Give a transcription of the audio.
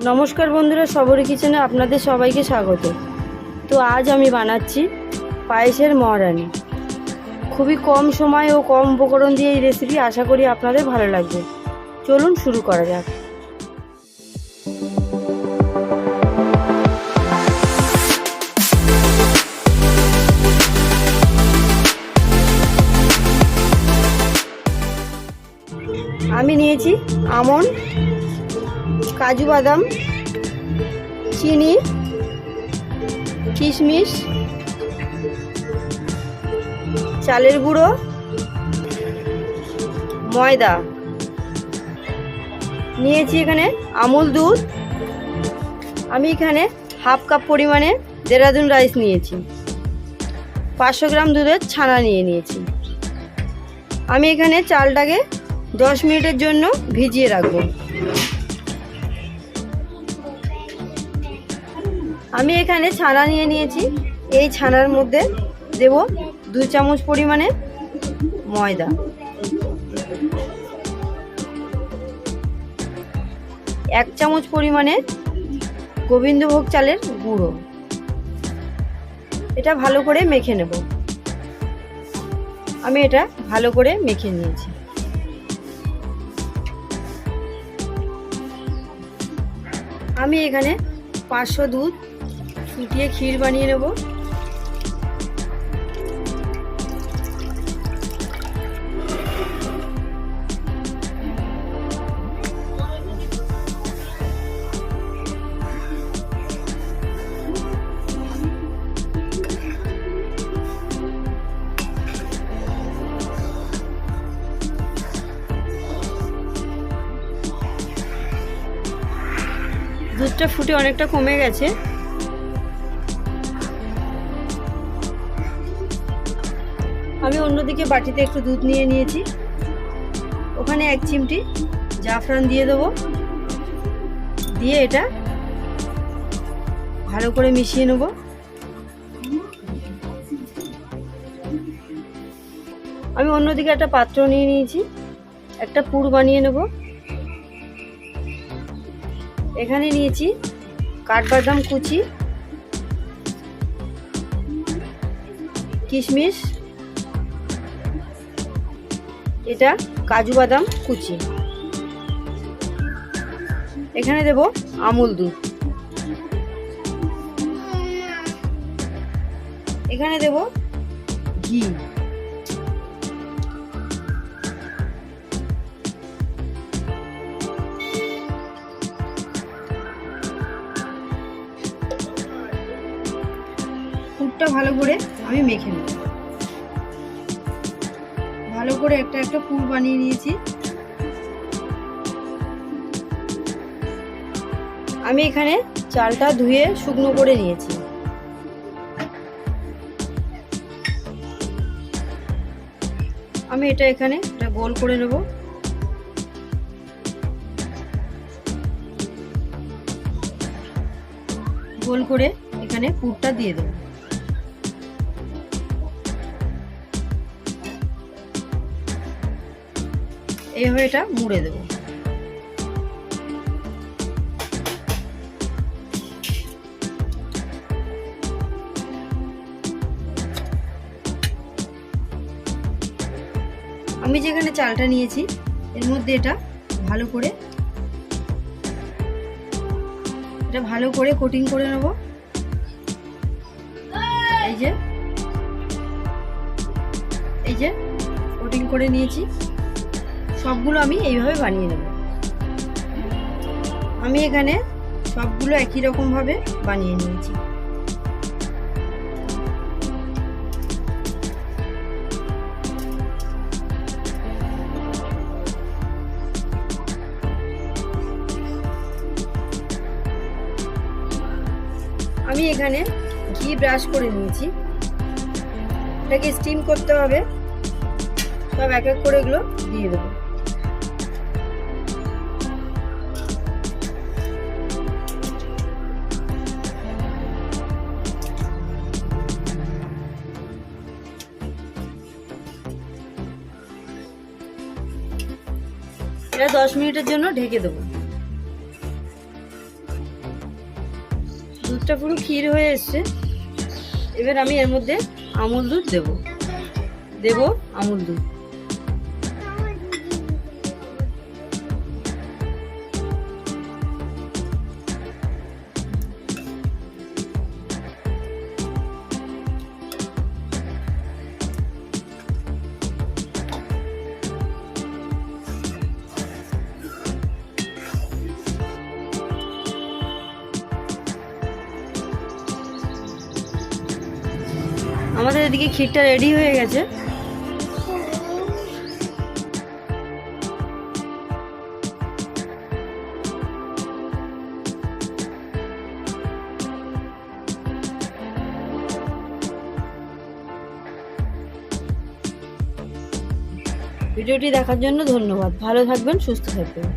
নমস্কার বন্ধুরা, সবরি কিচেনে আপনাদের সবাইকে স্বাগত। তো আজ আমি বানাচ্ছি পায়েসের মহারানি। খুবই কম সময় ও কম উপকরণ দিয়ে এই রেসিপি আশা করি আপনাদের ভালো লাগবে। চলুন শুরু করা যাক। আমি নিয়েছি আমন কাজু বাদাম, চিনি, কিশমিশ, চালের গুঁড়ো, ময়দা। নিয়েছি এখানে আমুল দুধ। আমি এখানে হাফ কাপ পরিমাণে দেরাদুন রাইস নিয়েছি। পাঁচশো গ্রাম দুধের ছানা নিয়ে নিয়েছি। আমি এখানে চালটাকে দশ মিনিটের জন্য ভিজিয়ে রাখব। আমি এখানে ছানা নিয়ে নিয়েছি। এই ছানার মধ্যে দেব দু চামচ পরিমাণে ময়দা। এক চামচ পরিমাণে গোবিন্দভোগ চালের গুঁড়ো। এটা ভালো করে মেখে নেব। আমি এটা ভালো করে মেখে নিয়েছি। আমি এখানে পাঁচশো দুধ ফুটিয়ে ক্ষীর বানিয়ে নেব। দুধটা ফুটে অনেকটা কমে গেছে। আমি অন্যদিকে বাটিতে একটু দুধ নিয়ে নিয়েছি। ওখানে এক চিমটি জাফরান দিয়ে দেবো। দিয়ে এটা ভালো করে মিশিয়ে নেব। আমি অন্যদিকে একটা পাত্র নিয়ে নিয়েছি। একটা পুর বানিয়ে নেব। এখানে নিয়েছি কাঠবাদাম কুচি, কিশমিশ এটা কাজু বাদাম কুচি। এখানে দেব আমুল দুধ। এখানে দেব ঘি। পুরটা ভালো করে আমি মেখে নেব। ভালো করে একটা একটা পুর বানিয়ে নিয়েছি। আমি এখানে চালটা ধুয়ে শুকনো করে নিয়েছি। আমি এটা এখানে একটা গোল করে নেব। গোল করে এখানে পুরটা দিয়ে দেবো। এইভাবে এটা মুড়ে দেবো। আমি যেখানে চালটা নিয়েছি, এর মধ্যে এটা ভালো করে, এটা ভালো করে কোটিং করে নেব। এই যে এই যে কোটিং করে নিয়েছি। সবগুলো আমি এইভাবে বানিয়ে নেব। আমি এখানে সবগুলো একই রকমভাবে বানিয়ে নিয়েছি। আমি এখানে ঘি ব্রাশ করে নিয়েছি। এটাকে স্টিম করতে হবে। সব এক এক করে এগুলো দিয়ে দেবো। এটা দশ মিনিটের জন্য ঢেকে দেবো। দুধটা পুরো ক্ষীর হয়ে এসছে। এবার আমি এর মধ্যে আমুল দুধ দেব। দেব আমুল দুধ। আমাদের এদিকে ক্ষীরটা রেডি হয়ে গেছে। ভিডিওটি দেখার জন্য ধন্যবাদ। ভালো থাকবেন সুস্থ থাকবেন।